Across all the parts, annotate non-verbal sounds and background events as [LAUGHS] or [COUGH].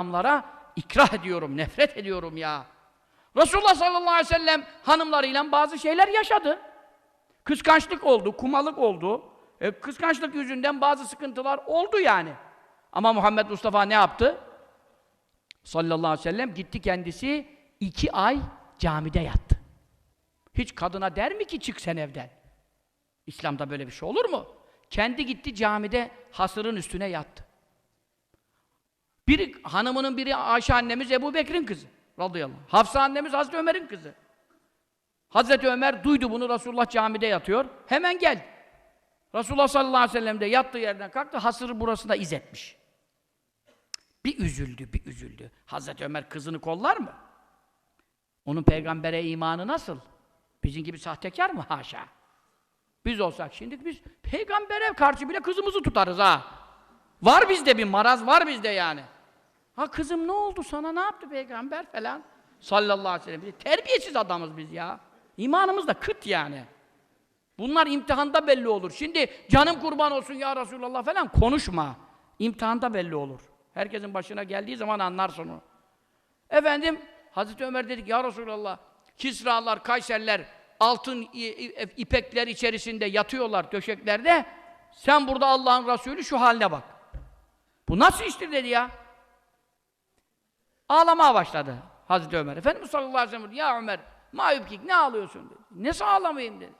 Hanımlara ikrah ediyorum, nefret ediyorum ya. Resulullah sallallahu aleyhi ve sellem hanımlarıyla bazı şeyler yaşadı. Kıskançlık oldu, kumalık oldu. E, kıskançlık yüzünden bazı sıkıntılar oldu yani. Ama Muhammed Mustafa ne yaptı? Sallallahu aleyhi ve sellem gitti kendisi iki ay camide yattı. Hiç kadına der mi ki çık sen evden? İslam'da böyle bir şey olur mu? Kendi gitti camide hasırın üstüne yattı. Biri hanımının biri Ayşe annemiz Ebu Bekir'in kızı radıyallahu anh. Hafsa annemiz Hazreti Ömer'in kızı. Hazreti Ömer duydu bunu Resulullah camide yatıyor. Hemen geldi. Resulullah sallallahu aleyhi ve sellem de yattığı yerden kalktı. Hasırı burasında iz etmiş. Bir üzüldü, bir üzüldü. Hazreti Ömer kızını kollar mı? Onun peygambere imanı nasıl? Bizim gibi sahtekar mı? Haşa. Biz olsak şimdi biz peygambere karşı bile kızımızı tutarız ha. Var bizde bir maraz, var bizde yani. Ha kızım ne oldu sana, ne yaptı peygamber falan? Sallallahu aleyhi ve sellem. Biz Terbiyesiz adamız biz ya. İmanımız da kıt yani. Bunlar imtihanda belli olur. Şimdi canım kurban olsun ya Resulallah falan konuşma. İmtihanda belli olur. Herkesin başına geldiği zaman anlarsın onu. Efendim, Hazreti Ömer dedik ya Resulallah, Kisralar, Kayserler, altın i- ipekler içerisinde yatıyorlar döşeklerde. Sen burada Allah'ın Resulü şu haline bak. Bu nasıl iştir dedi ya. Ağlamaya başladı Hazreti Ömer. Efendimiz sallallahu aleyhi ve sellem ya Ömer, ma yubkik, ne ağlıyorsun dedi. Ne ağlamayayım dedi.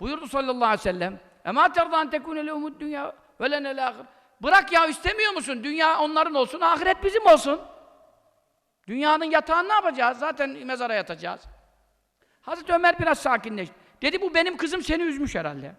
Buyurdu sallallahu aleyhi ve sellem. Ema terdan tekune lehumud dünya ve lenel ahir. Bırak ya istemiyor musun? Dünya onların olsun, ahiret bizim olsun. Dünyanın yatağını ne yapacağız? Zaten mezara yatacağız. Hazreti Ömer biraz sakinleşti. Dedi bu benim kızım seni üzmüş herhalde.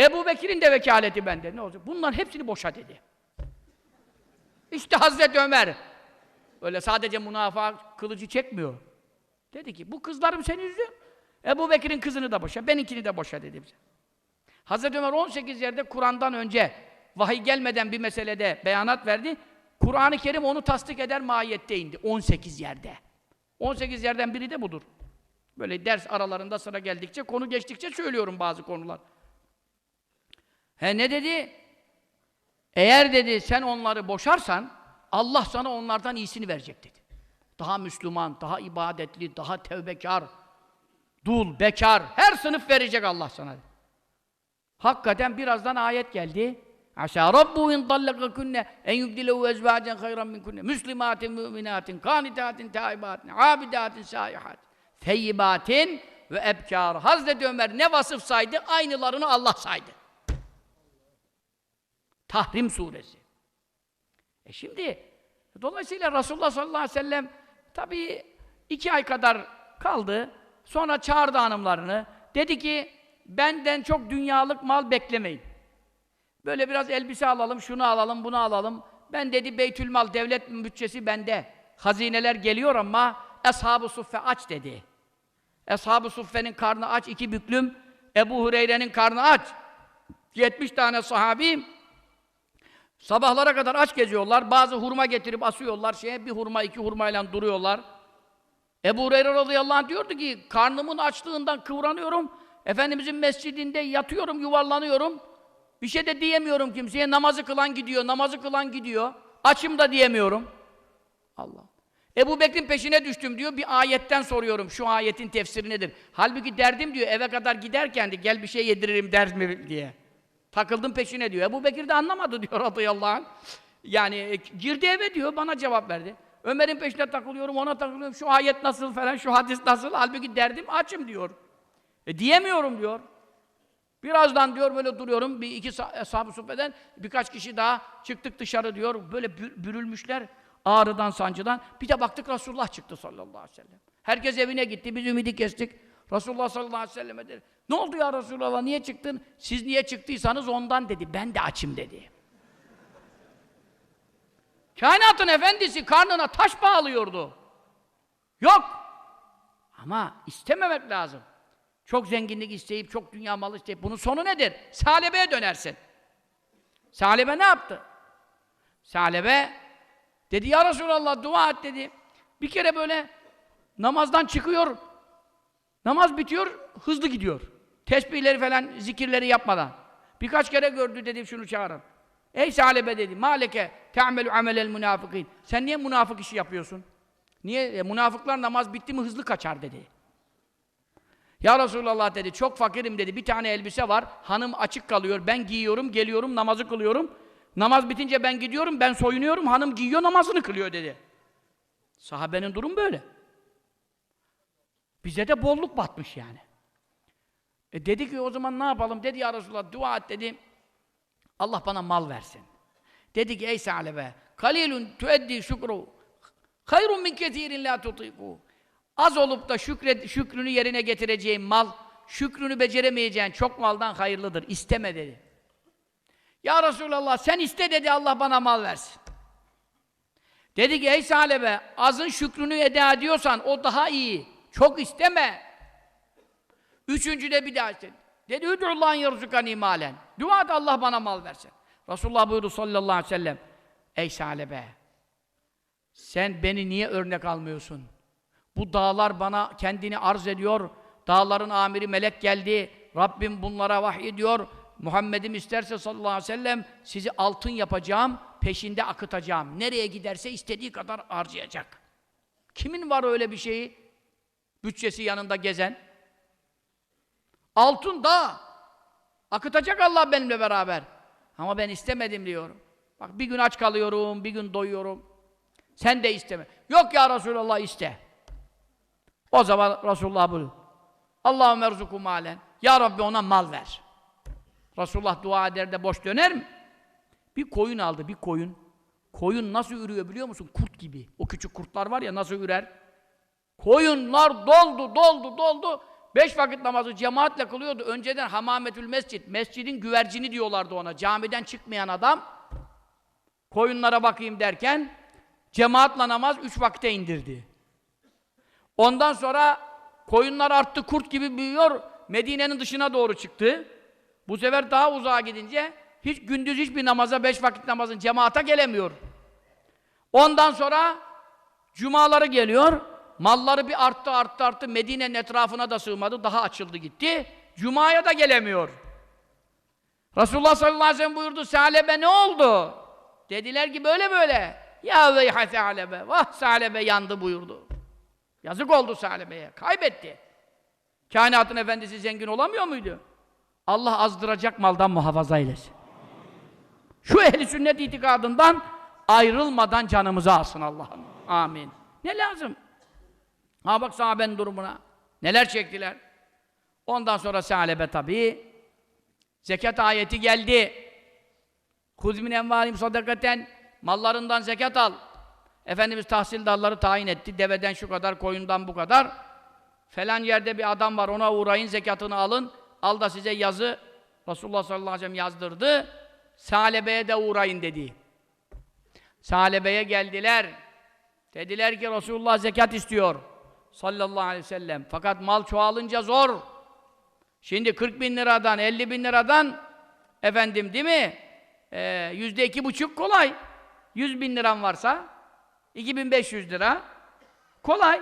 Ebu Bekir'in de vekaleti bende. Ne olacak? Bunların hepsini boşa dedi. İşte Hazreti Ömer. Öyle sadece münafık kılıcı çekmiyor. Dedi ki bu kızlarım seni üzdü. Ebu Bekir'in kızını da boşa, benimkini de boşa dedi bize. Hazreti Ömer 18 yerde Kur'an'dan önce vahiy gelmeden bir meselede beyanat verdi. Kur'an-ı Kerim onu tasdik eder mahiyette indi. 18 yerde. 18 yerden biri de budur. Böyle ders aralarında sıra geldikçe, konu geçtikçe söylüyorum bazı konular. He ne dedi? Eğer dedi sen onları boşarsan Allah sana onlardan iyisini verecek dedi. Daha Müslüman, daha ibadetli, daha tevbekar, dul, bekar, her sınıf verecek Allah sana. Hakikaten birazdan ayet geldi. Aşağı Rabbu in dallakakunne en yubdilehu ezvacen hayran minkunne müslimatin, müminatin, kanitatin, taibatin, abidatin, saihatin, feyyibatin ve ebkar. Hazreti Ömer ne vasıf saydı? Aynılarını Allah saydı. Tahrim suresi. E şimdi dolayısıyla Resulullah sallallahu aleyhi ve sellem tabii iki ay kadar kaldı. Sonra çağırdı hanımlarını. Dedi ki benden çok dünyalık mal beklemeyin. Böyle biraz elbise alalım, şunu alalım, bunu alalım. Ben dedi Beytülmal devlet bütçesi bende. Hazineler geliyor ama Eshab-ı Suffe aç dedi. Eshab-ı Suffe'nin karnı aç, iki büklüm. Ebu Hureyre'nin karnı aç. 70 tane sahabi Sabahlara kadar aç geziyorlar. Bazı hurma getirip asıyorlar şeye. Bir hurma, iki hurmayla duruyorlar. Ebu Hureyre radıyallahu anh diyordu ki, karnımın açlığından kıvranıyorum. Efendimizin mescidinde yatıyorum, yuvarlanıyorum. Bir şey de diyemiyorum kimseye. Namazı kılan gidiyor, namazı kılan gidiyor. Açım da diyemiyorum. Allah. Ebu Bekir'in peşine düştüm diyor. Bir ayetten soruyorum. Şu ayetin tefsiri nedir? Halbuki derdim diyor. Eve kadar giderken de gel bir şey yediririm der mi diye. Takıldım peşine diyor. Ebu Bekir de anlamadı diyor [LAUGHS] radıyallahu anh. Yani e, girdi eve diyor, bana cevap verdi. Ömer'in peşine takılıyorum, ona takılıyorum. Şu ayet nasıl falan, şu hadis nasıl? Halbuki derdim açım diyor. E diyemiyorum diyor. Birazdan diyor böyle duruyorum, bir iki sah- ashab-ı sohbeten birkaç kişi daha çıktık dışarı diyor. Böyle bü- bürülmüşler ağrıdan, sancıdan. Bir de baktık Resulullah çıktı sallallahu aleyhi ve sellem. Herkes evine gitti, biz ümidi kestik. Resulullah sallallahu aleyhi ve selleme dedi. Ne oldu ya Resulullah, niye çıktın? Siz niye çıktıysanız ondan dedi. Ben de açım dedi. Kainatın efendisi karnına taş bağlıyordu. Yok. Ama istememek lazım. Çok zenginlik isteyip, çok dünya malı isteyip, bunun sonu nedir? Salebeye dönersin. Salebe ne yaptı? Salebe dedi ya Resulallah dua et dedi. Bir kere böyle namazdan çıkıyor, namaz bitiyor, hızlı gidiyor. Tesbihleri falan, zikirleri yapmadan. Birkaç kere gördü dedi şunu çağırın. Ey Salebe dedi. Maleke te'amelu amelel münafıkîn. Sen niye münafık işi yapıyorsun? Niye? E, münafıklar namaz bitti mi hızlı kaçar dedi. Ya Resulallah dedi. Çok fakirim dedi. Bir tane elbise var. Hanım açık kalıyor. Ben giyiyorum, geliyorum, namazı kılıyorum. Namaz bitince ben gidiyorum, ben soyunuyorum. Hanım giyiyor, namazını kılıyor dedi. Sahabenin durum böyle. Bize de bolluk batmış yani. E dedi ki o zaman ne yapalım? Dedi ya Resulallah dua et dedi. Allah bana mal versin. Dedi ki ey Salebe kalilun tueddi şükru hayrun min kethirin la tutiku az olup da şükret, şükrünü yerine getireceğin mal şükrünü beceremeyeceğin çok maldan hayırlıdır. İsteme dedi. Ya Resulallah sen iste dedi Allah bana mal versin. Dedi ki ey Salebe azın şükrünü eda ediyorsan o daha iyi. Çok isteme. Üçüncüde bir daha istedi. Dedi Üdü'llâhin yarzukan malen. Dua et Allah bana mal versin. Resulullah buyurdu sallallahu aleyhi ve sellem. Ey Salebe sen beni niye örnek almıyorsun? Bu dağlar bana kendini arz ediyor. Dağların amiri melek geldi. Rabbim bunlara vahyediyor. Muhammed'im isterse sallallahu aleyhi ve sellem sizi altın yapacağım, peşinde akıtacağım. Nereye giderse istediği kadar harcayacak. Kimin var öyle bir şeyi? Bütçesi yanında gezen. Altın da akıtacak Allah benimle beraber. Ama ben istemedim diyorum. Bak bir gün aç kalıyorum, bir gün doyuyorum. Sen de isteme. Yok ya Resulallah iste. O zaman Resulullah buyuruyor. Allahümme erzuku malen. Ya Rabbi ona mal ver. Resulullah dua eder de boş döner mi? Bir koyun aldı, bir koyun. Koyun nasıl ürüyor biliyor musun? Kurt gibi. O küçük kurtlar var ya nasıl ürer? Koyunlar doldu, doldu, doldu. Beş vakit namazı cemaatle kılıyordu. Önceden hamametül mescid, mescidin güvercini diyorlardı ona. Camiden çıkmayan adam, koyunlara bakayım derken, cemaatle namaz üç vakte indirdi. Ondan sonra koyunlar arttı, kurt gibi büyüyor, Medine'nin dışına doğru çıktı. Bu sefer daha uzağa gidince, hiç gündüz hiçbir namaza, beş vakit namazın cemaata gelemiyor. Ondan sonra, cumaları geliyor, Malları bir arttı, arttı, arttı. Medine'nin etrafına da sığmadı. Daha açıldı gitti. Cuma'ya da gelemiyor. Resulullah sallallahu aleyhi ve sellem buyurdu. Salebe ne oldu? Dediler ki böyle böyle. Ya veyha Salebe. Vah Salebe yandı buyurdu. Yazık oldu Salebe'ye. Kaybetti. Kainatın efendisi zengin olamıyor muydu? Allah azdıracak maldan muhafaza eylesin. Şu ehli sünnet itikadından ayrılmadan canımızı alsın Allah'ım. Amin. Ne lazım? Ha bak sahabenin durumuna. Neler çektiler. Ondan sonra Salebe tabii zekat ayeti geldi. Kuz min envalim sadakaten mallarından zekat al. Efendimiz tahsildarları tayin etti. Deveden şu kadar, koyundan bu kadar. Falan yerde bir adam var ona uğrayın zekatını alın. Al da size yazı Resulullah sallallahu aleyhi ve sellem yazdırdı. Salebe'ye de uğrayın dedi. Salebe'ye geldiler. Dediler ki Resulullah zekat istiyor sallallahu aleyhi ve sellem. Fakat mal çoğalınca zor. Şimdi 40 bin liradan, 50 bin liradan efendim değil mi? Ee, yüzde iki buçuk kolay. 100 bin liran varsa 2500 lira kolay.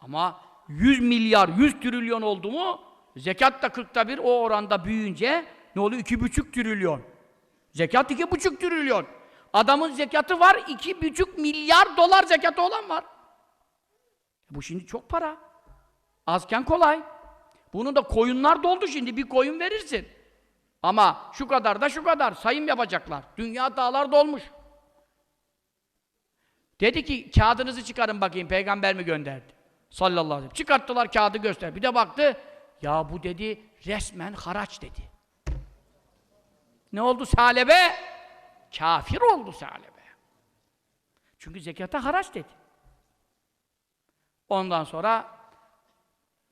Ama 100 milyar, 100 trilyon oldu mu zekat da 40'ta bir o oranda büyüyünce ne oluyor? 2,5 trilyon. Zekat 2,5 trilyon. Adamın zekatı var, 2,5 milyar dolar zekatı olan var. Bu şimdi çok para. Azken kolay. Bunun da koyunlar doldu şimdi. Bir koyun verirsin. Ama şu kadar da şu kadar. Sayım yapacaklar. Dünya dağlar dolmuş. Dedi ki kağıdınızı çıkarın bakayım. Peygamber mi gönderdi? Sallallahu aleyhi ve sellem. Çıkarttılar kağıdı göster. Bir de baktı. Ya bu dedi resmen haraç dedi. Ne oldu Salebe? Kafir oldu Salebe. Çünkü zekata haraç dedi. Ondan sonra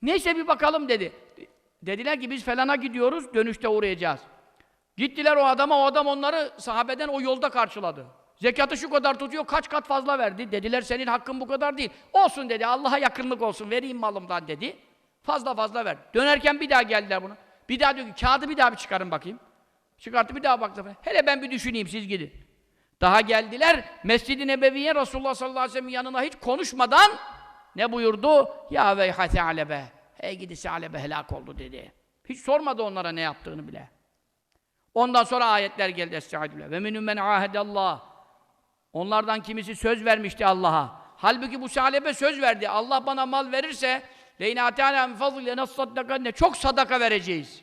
neyse bir bakalım dedi. Dediler ki biz felana gidiyoruz, dönüşte uğrayacağız. Gittiler o adama, o adam onları sahabeden o yolda karşıladı. Zekatı şu kadar tutuyor, kaç kat fazla verdi. Dediler senin hakkın bu kadar değil. Olsun dedi, Allah'a yakınlık olsun, vereyim malımdan dedi. Fazla fazla ver. Dönerken bir daha geldiler buna. Bir daha diyor ki, kağıdı bir daha bir çıkarın bakayım. Çıkarttı bir daha baktı. Hele ben bir düşüneyim, siz gidin. Daha geldiler, Mescid-i Nebevi'ye Resulullah sallallahu aleyhi ve sellem'in yanına hiç konuşmadan ne buyurdu? Ya veyha Se'alebe. Hey gidi Se'alebe helak oldu dedi. Hiç sormadı onlara ne yaptığını bile. Ondan sonra ayetler geldi Estağfirullah. Ve minhum men ahedallah. Onlardan kimisi söz vermişti Allah'a. Halbuki bu salebe söz verdi. Allah bana mal verirse leyne atâlâ min fazlile nassaddakanne çok sadaka vereceğiz.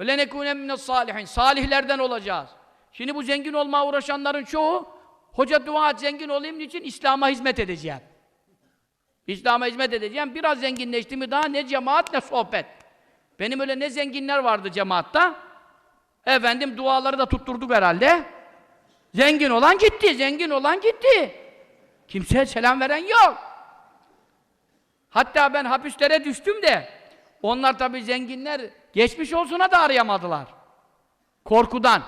Ve lenekûne mine salihin. Salihlerden olacağız. Şimdi bu zengin olmaya uğraşanların çoğu hoca dua et zengin olayım için İslam'a hizmet edeceğim. İslam'a hizmet edeceğim. Biraz zenginleşti mi daha ne cemaat ne sohbet. Benim öyle ne zenginler vardı cemaatta. Efendim duaları da tutturduk herhalde. Zengin olan gitti, zengin olan gitti. Kimseye selam veren yok. Hatta ben hapislere düştüm de onlar tabii zenginler geçmiş olsuna da arayamadılar. Korkudan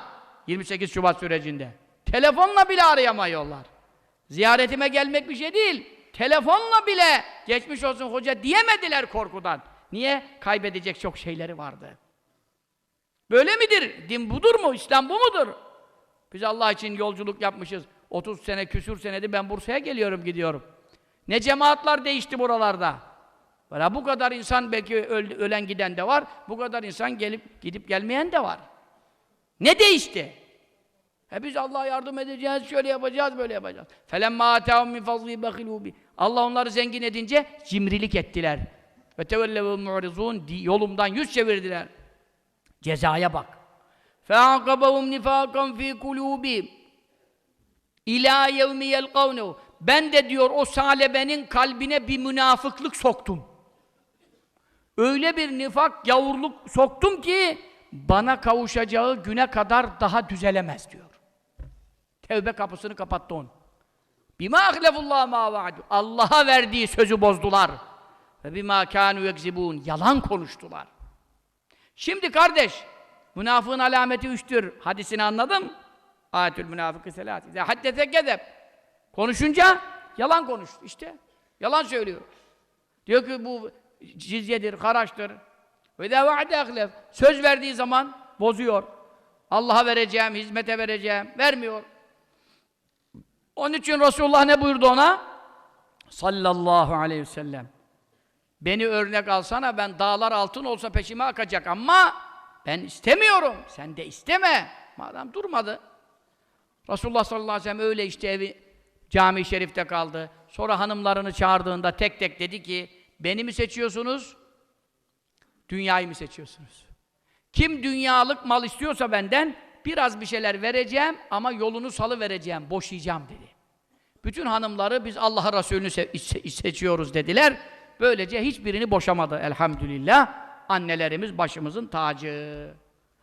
28 Şubat sürecinde. Telefonla bile arayamıyorlar. Ziyaretime gelmek bir şey değil. Telefonla bile geçmiş olsun hoca diyemediler korkudan. Niye? Kaybedecek çok şeyleri vardı. Böyle midir? Din budur mu? İslam bu mudur? Biz Allah için yolculuk yapmışız. 30 sene, küsür senedi ben Bursa'ya geliyorum, gidiyorum. Ne cemaatler değişti buralarda. Böyle bu kadar insan belki öl- ölen giden de var, bu kadar insan gelip gidip gelmeyen de var. Ne değişti? E biz Allah'a yardım edeceğiz, şöyle yapacağız, böyle yapacağız. فَلَمَّا آتَاهُمْ مِنْ فَضْلِهِ بَخِلُوا بِهِ Allah onları zengin edince cimrilik ettiler. Ve tevellevû mu'rizûn yolumdan yüz çevirdiler. Cezaya bak. فَاَعْقَبَهُمْ نِفَاقًا ف۪ي قُلُوبِهِمْ İlâ yevmi yelkavnehu. Ben de diyor o salebenin kalbine bir münafıklık soktum. Öyle bir nifak, yavurluk soktum ki bana kavuşacağı güne kadar daha düzelemez diyor. Tevbe kapısını kapattı onu. Bima ahlefullah ma vaadu. Allah'a verdiği sözü bozdular. Ve bima kanu yekzibun. Yalan konuştular. Şimdi kardeş, münafığın alameti üçtür. Hadisini anladım. Ayetül münafıkı selat. Haddete kedeb. Konuşunca yalan konuştu işte. Yalan söylüyor. Diyor ki bu cizyedir, haraçtır. Ve de vaade. Söz verdiği zaman bozuyor. Allah'a vereceğim, hizmete vereceğim. Vermiyor. Onun için Resulullah ne buyurdu ona? Sallallahu aleyhi ve sellem. Beni örnek alsana ben dağlar altın olsa peşime akacak ama ben istemiyorum. Sen de isteme. Madem durmadı. Resulullah sallallahu aleyhi ve sellem öyle işte evi cami-i şerifte kaldı. Sonra hanımlarını çağırdığında tek tek dedi ki beni mi seçiyorsunuz? Dünyayı mı seçiyorsunuz? Kim dünyalık mal istiyorsa benden biraz bir şeyler vereceğim ama yolunu salı vereceğim, boşayacağım dedi. Bütün hanımları biz Allah Resulü'nü se- se- seçiyoruz dediler. Böylece hiçbirini boşamadı elhamdülillah. Annelerimiz başımızın tacı.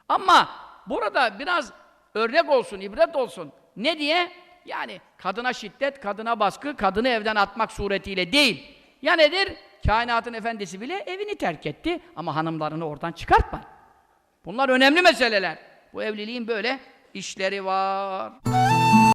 Ama burada biraz örnek olsun, ibret olsun. Ne diye? Yani kadına şiddet, kadına baskı, kadını evden atmak suretiyle değil. Ya nedir? Kainatın efendisi bile evini terk etti ama hanımlarını oradan çıkartma. Bunlar önemli meseleler. Bu evliliğin böyle işleri var.